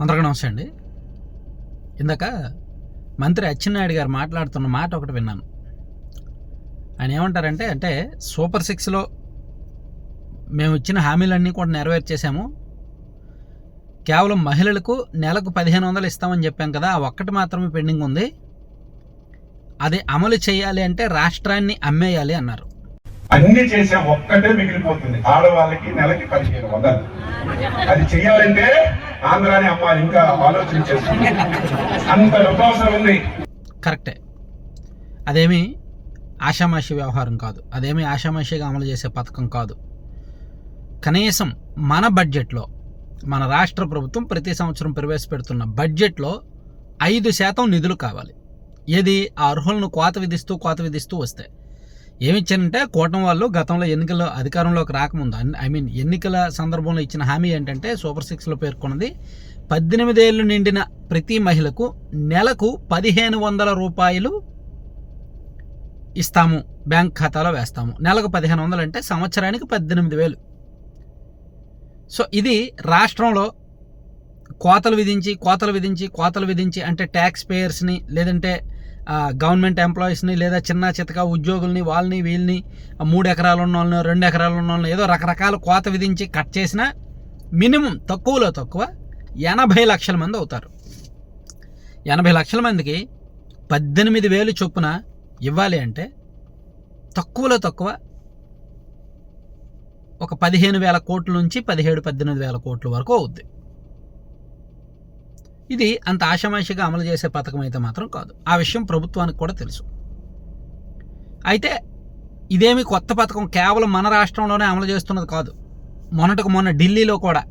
అందరికీ నమస్తే అండి. ఇందాక మంత్రి అచ్చెన్నాయుడు గారు మాట్లాడుతున్న మాట ఒకటి విన్నాను. ఆయన ఏమంటారంటే అంటే సూపర్ సిక్స్లో మేము ఇచ్చిన హామీలన్నీ కూడా నెరవేర్చేసాము కేవలం మహిళలకు నెలకు పదిహేను వందలు ఇస్తామని చెప్పాం కదా ఆ ఒక్కటి మాత్రమే పెండింగ్ ఉంది. అది అమలు చేయాలి అంటే రాష్ట్రాన్ని అమ్మేయాలి అన్నారు. అన్ని చేసే ఒక్కటే మిగిలిపోతుంది. ఆడవాళ్ళకి నెలకి పదిహేను వందలు. అది చెయ్యాలంటే ఆంధ్రాని అమ్మాయి ఇంకా ఆలోచన చేస్తుంది అంత డబ్బు అవసరం ఉంది. కరెక్టే. అదేమి ఆషామాషి వ్యవహారం కాదు. అదేమి ఆషామాషిగా అమలు చేసే పథకం కాదు. కనీసం మన బడ్జెట్లో మన రాష్ట్ర ప్రభుత్వం ప్రతి సంవత్సరం ప్రవేశపెడుతున్న బడ్జెట్లో ఐదు శాతం నిధులు కావాలి. ఏది? ఆ అర్హులను కోత విధిస్తూ కోత విధిస్తూ వస్తాయి ఏమిచ్చారంటే కూటమి వాళ్ళు గతంలో ఎన్నికల్లో అధికారంలోకి రాకముందు ఐ మీన్ ఎన్నికల సందర్భంలో ఇచ్చిన హామీ ఏంటంటే సూపర్ సిక్స్లో పేర్కొన్నది పద్దెనిమిదేళ్ళు నిండిన ప్రతి మహిళకు నెలకు పదిహేను వందల రూపాయలు ఇస్తాము బ్యాంక్ ఖాతాలో వేస్తాము. నెలకు పదిహేను వందలు అంటే సంవత్సరానికి పద్దెనిమిది వేలు. సో ఇది రాష్ట్రంలో కోతలు విధించి కోతలు విధించి కోతలు విధించి అంటే ట్యాక్స్ పేయర్స్ని లేదంటే గవర్నమెంట్ ఎంప్లాయీస్ని లేదా చిన్న చితక ఉద్యోగుల్ని వాళ్ళని వీళ్ళని మూడు ఎకరాలు ఉన్న వాళ్ళని రెండు ఎకరాలు ఉన్న వాళ్ళని ఏదో రకరకాల కోత విధించి కట్ చేసిన మినిమం తక్కువలో తక్కువ ఎనభై లక్షల మంది అవుతారు. ఎనభై లక్షల మందికి పద్దెనిమిది వేలు చొప్పున ఇవ్వాలి అంటే తక్కువలో తక్కువ ఒక పదిహేను వేల కోట్ల నుంచి పదిహేడు పద్దెనిమిది వేల కోట్ల వరకు అవుద్ది. ఇది అంత ఆషామాషిగా అమలు చేసే పథకం అయితే మాత్రం కాదు. ఆ విషయం ప్రభుత్వానికి కూడా తెలుసు. అయితే ఇదేమి కొత్త పథకం కేవలం మన రాష్ట్రంలోనే అమలు చేస్తున్నది కాదు. మొన్నటికి మొన్న ఢిల్లీలో కూడా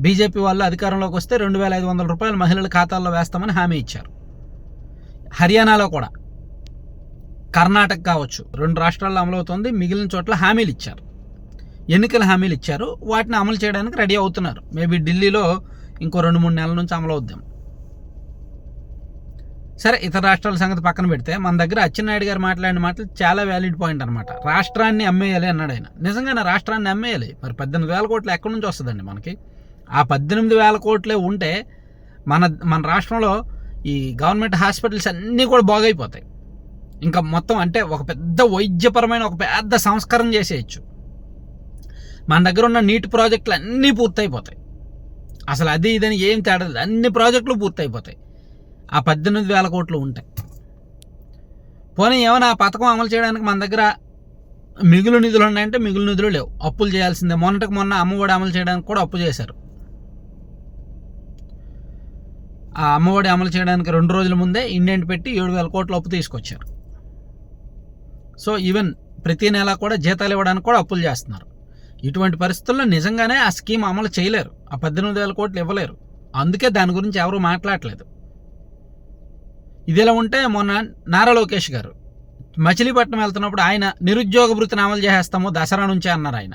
బీజేపీ వాళ్ళు అధికారంలోకి వస్తే రెండు వేల ఐదు వందల రూపాయలు మహిళల ఖాతాల్లో వేస్తామని హామీ ఇచ్చారు. హర్యానాలో కూడా కర్ణాటక కావచ్చు రెండు రాష్ట్రాల్లో అమలవుతోంది. మిగిలిన చోట్ల హామీలు ఇచ్చారు. ఎన్నికల హామీలు ఇచ్చారు. వాటిని అమలు చేయడానికి రెడీ అవుతున్నారు. మేబీ ఢిల్లీలో ఇంకో రెండు మూడు నెలల నుంచి అమలు అవుద్దాం సరే ఇతర రాష్ట్రాల సంగతి పక్కన పెడితే మన దగ్గర అచ్చెన్నాయుడు గారు మాట్లాడిన మాటలు చాలా వ్యాలిడ్ పాయింట్ అనమాట రాష్ట్రాన్ని అమ్మేయాలి అన్నాడు ఆయన. నిజంగానే రాష్ట్రాన్ని అమ్మేయాలి. మరి పద్దెనిమిది వేల కోట్లు ఎక్కడి నుంచి వస్తుందండి మనకి? ఆ పద్దెనిమిది వేల కోట్లే ఉంటే మన మన రాష్ట్రంలో ఈ గవర్నమెంట్ హాస్పిటల్స్ అన్నీ కూడా బాగైపోతాయి. ఇంకా మొత్తం అంటే ఒక పెద్ద వైద్యపరమైన ఒక పెద్ద సంస్కరణ చేసేయచ్చు. మన దగ్గర ఉన్న నీటి ప్రాజెక్టులు అన్నీ పూర్తయిపోతాయి. అసలు అది ఇదని ఏం తేడా లేదు. అన్ని ప్రాజెక్టులు పూర్తయిపోతాయి. ఆ పద్దెనిమిది వేల కోట్లు ఉంటాయి. పోనీ ఏమైనా ఆ పథకం అమలు చేయడానికి మన దగ్గర మిగులు నిధులు ఉన్నాయంటే మిగులు నిధులు లేవు. అప్పులు చేయాల్సిందే. మొన్నటికి మొన్న అమ్మఒడి అమలు చేయడానికి కూడా అప్పు చేశారు. ఆ అమ్మఒడి అమలు చేయడానికి రెండు రోజుల ముందే ఇండెంట్ పెట్టి ఏడు వేల కోట్ల అప్పు తీసుకొచ్చారు. సో ఈవెన్ ప్రతి నెల కూడా జీతాలు ఇవ్వడానికి కూడా అప్పులు చేస్తున్నారు. ఇటువంటి పరిస్థితుల్లో నిజంగానే ఆ స్కీమ్ అమలు చేయలేరు. ఆ పద్దెనిమిది వేల కోట్లు ఇవ్వలేరు. అందుకే దాని గురించి ఎవరు మాట్లాడట్లేదు. ఇదిలా ఉంటే మొన్న నారా లోకేష్ గారు మచిలీపట్నం వెళ్తున్నప్పుడు ఆయన నిరుద్యోగ భృతిని అమలు చేసేస్తాము దసరా నుంచే అన్నారు ఆయన.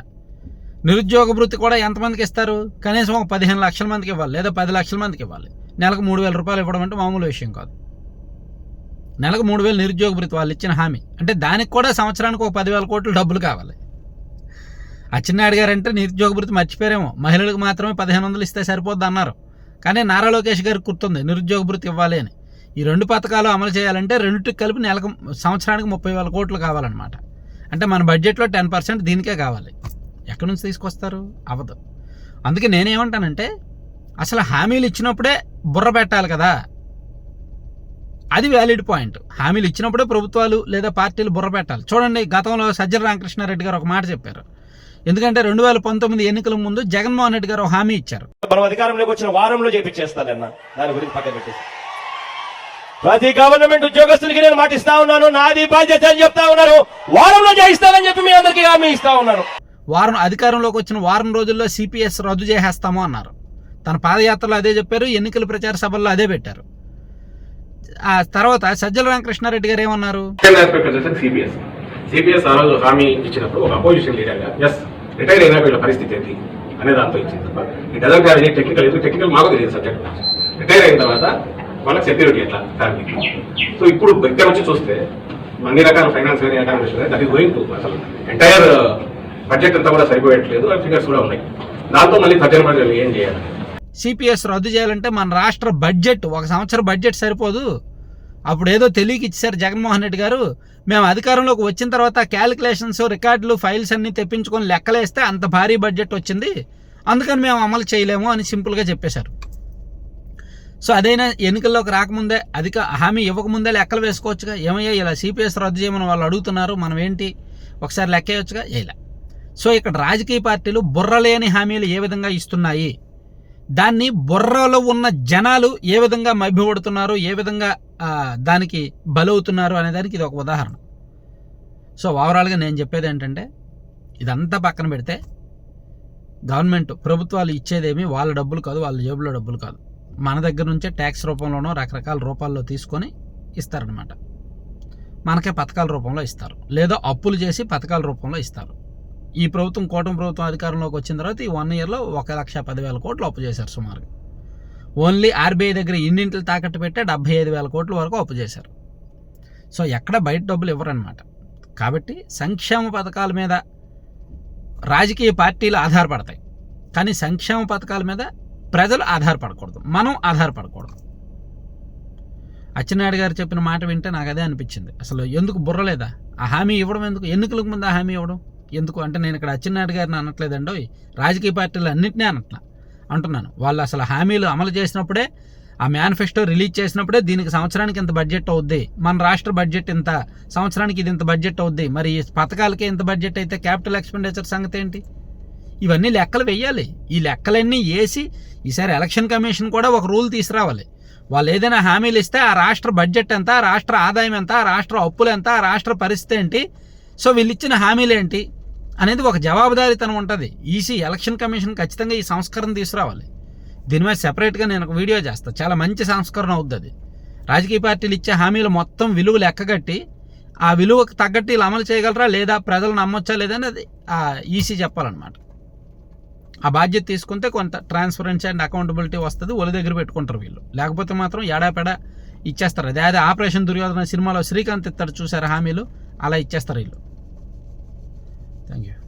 నిరుద్యోగ భృతి కూడా ఎంతమందికి ఇస్తారు? కనీసం ఒక పదిహేను లక్షల మందికి ఇవ్వాలి లేదా పది లక్షల మందికి ఇవ్వాలి. నెలకు మూడు వేల రూపాయలు ఇవ్వడం అంటే మామూలు విషయం కాదు. నెలకు మూడు వేలు నిరుద్యోగ వృత్తి వాళ్ళు ఇచ్చిన హామీ. అంటే దానికి కూడా సంవత్సరానికి ఒక పదివేల కోట్లు డబ్బులు కావాలి. అచ్చెన్నాయుడు గారు అంటే నిరుద్యోగ భృతి మర్చిపోయారేమో. మహిళలకు మాత్రమే పదిహేను వందలు ఇస్తే సరిపోద్ది అన్నారు. కానీ నారా లోకేష్ గారికి గుర్తుంది నిరుద్యోగ వృత్తి ఇవ్వాలి అని. ఈ రెండు పథకాలు అమలు చేయాలంటే రెండింటికి కలిపి నెలకు సంవత్సరానికి ముప్పై వేల కోట్లు కావాలన్నమాట. అంటే మన బడ్జెట్లో టెన్ పర్సెంట్ దీనికే కావాలి. ఎక్కడి నుంచి తీసుకొస్తారు? అవ్వదు. అందుకే నేనేమంటానంటే అసలు హామీలు ఇచ్చినప్పుడే బుర్ర పెట్టాలి కదా. అది వ్యాలిడ్ పాయింట్ హామీలు ఇచ్చినప్పుడే ప్రభుత్వాలు లేదా పార్టీలు బుర్ర పెట్టాలి. చూడండి గతంలో సజ్జల రామకృష్ణారెడ్డి గారు ఒక మాట చెప్పారు. ఎందుకంటే రెండు వేల పంతొమ్మిది ఎన్నికల ముందు జగన్మోహన్ రెడ్డి గారు ఒక హామీ ఇచ్చారు. మనం అధికారంలోకి వచ్చిన వారంలో చేపించేస్తానన్న. దాని గురించి పక్కన పెట్టేసి. ప్రతి గవర్నమెంట్ ఉద్యోగస్తులకి నేను మాటిస్తా ఉన్నాను. నాది బాధ్యత అని చెప్తా ఉన్నారు. వారంలో చేయిస్తానని చెప్పి మీ అందరికీ హామీ ఇస్తా ఉన్నాను. వారం అధికారంలోకి వచ్చిన వారం రోజుల్లో సిపిఎస్ రద్దు చేసేస్తాము అన్నారు. తన పాదయాత్రలో అదే చెప్పారు. ఎన్నికల ప్రచార సభల్లో అదే పెట్టారు. ఆ తర్వాత సజ్జల రామకృష్ణారెడ్డి గారు ఏమన్నారు? సిపిఎస్ సిపిఎస్ ఆ రోజు హామీ ఇచ్చినప్పుడు ఒక అపోజిషన్ లీడర్గా ఎస్ రిటైర్ అయినా వీళ్ళ పరిస్థితి ఏంటి? అనే దాంతో ఇచ్చింది. తప్ప హ్యావ్ ఎనీ టెక్నికల్ ఎందుకు? టెక్నికల్ మాకు తెలియదు సబ్జెక్ట్ రిటైర్ అయిన తర్వాత వాళ్ళకి సెక్యూరిటీ ఎట్లా ఫ్యామిలీకి సో ఇప్పుడు ఇక్కడ వచ్చి చూస్తే అన్ని రకాల ఫైనాన్స్ కానీ అకామిడేషన్ కానీ దట్ ఈస్ గోయింగ్ టు అసలు ఎంటైర్ బడ్జెట్ uh, అంతా కూడా సరిపోయట్లేదు ఆ ఫిగర్స్ కూడా ఉన్నాయి. దాంతో మళ్ళీ థర్టీన్ ప్రజలు ఏం చేయాలి? సిపిఎస్ రద్దు చేయాలంటే మన రాష్ట్ర బడ్జెట్ ఒక సంవత్సరం బడ్జెట్ సరిపోదు. అప్పుడు ఏదో తెలియక ఇచ్చారు జగన్మోహన్ రెడ్డి గారు. మేము అధికారంలోకి వచ్చిన తర్వాత క్యాలిక్యులేషన్స్ రికార్డులు ఫైల్స్ అన్ని తెప్పించుకొని లెక్కలేస్తే అంత భారీ బడ్జెట్ వచ్చింది. అందుకని మేము అమలు చేయలేము అని సింపుల్గా చెప్పేశారు. సో అదైనా ఎన్నికల్లోకి రాకముందే అధిక హామీ ఇవ్వకముందే లెక్కలు వేసుకోవచ్చుగా. ఏమయ్యా ఇలా సిపిఎస్ రద్దు చేయమని వాళ్ళు అడుగుతున్నారు మనం ఏంటి? ఒకసారి లెక్కేయొచ్చుగా ఇలా సో ఇక్కడ రాజకీయ పార్టీలు బుర్రలేని హామీలు ఏ విధంగా ఇస్తున్నాయి? దాన్ని బుర్రలో ఉన్న జనాలు ఏ విధంగా మభ్యపడుతున్నారు? ఏ విధంగా దానికి బలవుతున్నారు అనే దానికి ఇది ఒక ఉదాహరణ. సో ఓవరాల్గా నేను చెప్పేది ఏంటంటే ఇదంతా పక్కన పెడితే గవర్నమెంట్ ప్రభుత్వాలు ఇచ్చేదేమి వాళ్ళ డబ్బులు కాదు వాళ్ళ జేబులో డబ్బులు కాదు. మన దగ్గర నుంచే ట్యాక్స్ రూపంలోనో రకరకాల రూపాల్లో తీసుకొని ఇస్తారనమాట మనకే పథకాల రూపంలో ఇస్తారు. లేదా అప్పులు చేసి పథకాల రూపంలో ఇస్తారు. ఈ ప్రభుత్వం కూటమి ప్రభుత్వం అధికారంలోకి వచ్చిన తర్వాత ఈ వన్ ఇయర్లో ఒక లక్ష పదివేల కోట్లు అప్పు చేశారు సుమారుగా ఓన్లీ ఆర్బీఐ దగ్గర ఇన్నింటిలు తాకట్టు పెట్టే డెబ్బై ఐదు వేల కోట్ల వరకు అప్పు చేశారు. సో ఎక్కడ బయట డబ్బులు ఇవ్వరనమాట కాబట్టి సంక్షేమ పథకాల మీద రాజకీయ పార్టీలు ఆధారపడతాయి. కానీ సంక్షేమ పథకాల మీద ప్రజలు ఆధారపడకూడదు. మనం ఆధారపడకూడదు. అచ్చెన్నాయుడు గారు చెప్పిన మాట వింటే నాకు అదే అనిపించింది. అసలు ఎందుకు బుర్రలేదా ఆ హామీ ఇవ్వడం ఎందుకు? ఎన్నికలకు ముందు ఆ హామీ ఇవ్వడం ఎందుకు? అంటే నేను ఇక్కడ అచ్చెన్నాయుడు గారిని అనట్లేదండి. రాజకీయ పార్టీలు అన్నింటినీ అనట్లా అంటున్నాను. వాళ్ళు అసలు హామీలు అమలు చేసినప్పుడే ఆ మేనిఫెస్టో రిలీజ్ చేసినప్పుడే దీనికి సంవత్సరానికి ఇంత బడ్జెట్ అవుద్ది. మన రాష్ట్ర బడ్జెట్ ఇంత సంవత్సరానికి ఇది ఇంత బడ్జెట్ అవుద్ది. మరి ఈ పథకాలకే ఇంత బడ్జెట్ అయితే క్యాపిటల్ ఎక్స్పెండిచర్ సంగతి ఏంటి? ఇవన్నీ లెక్కలు వెయ్యాలి. ఈ లెక్కలన్నీ వేసి ఈసారి ఎలక్షన్ కమిషన్ కూడా ఒక రూల్ తీసుకురావాలి. వాళ్ళు ఏదైనా హామీలు ఇస్తే ఆ రాష్ట్ర బడ్జెట్ ఎంత ఆ రాష్ట్ర ఆదాయం ఎంత ఆ రాష్ట్ర అప్పులు ఎంత ఆ రాష్ట్ర పరిస్థితి ఏంటి? సో వీళ్ళు ఇచ్చిన హామీలు ఏంటి? అనేది ఒక జవాబుదారీతనం ఉంటుంది. ఈసీ ఎలక్షన్ కమిషన్ ఖచ్చితంగా ఈ సంస్కరణ తీసుకురావాలి. దీని మీద సెపరేట్గా నేను ఒక వీడియో చేస్తాను చాలా మంచి సంస్కరణ అవుద్ది అది రాజకీయ పార్టీలు ఇచ్చే హామీలు మొత్తం విలువ లెక్కగట్టి ఆ విలువకు తగ్గట్టు వీళ్ళు అమలు చేయగలరా లేదా ప్రజలు నమ్మొచ్చా లేదా అది ఈసీ చెప్పాలన్నమాట. ఆ బాధ్యత తీసుకుంటే కొంత ట్రాన్స్పరెన్సీ అండ్ అకౌంటబిలిటీ వస్తుంది ఒలి దగ్గర పెట్టుకుంటారు వీళ్ళు. లేకపోతే మాత్రం ఎడాపెడా ఇచ్చేస్తారు. అదే అదే ఆపరేషన్ దుర్యోధన సినిమాలో శ్రీకాంత్ ఇస్తాడు చూసారు హామీలు? అలా ఇచ్చేస్తారు వీళ్ళు. Thank you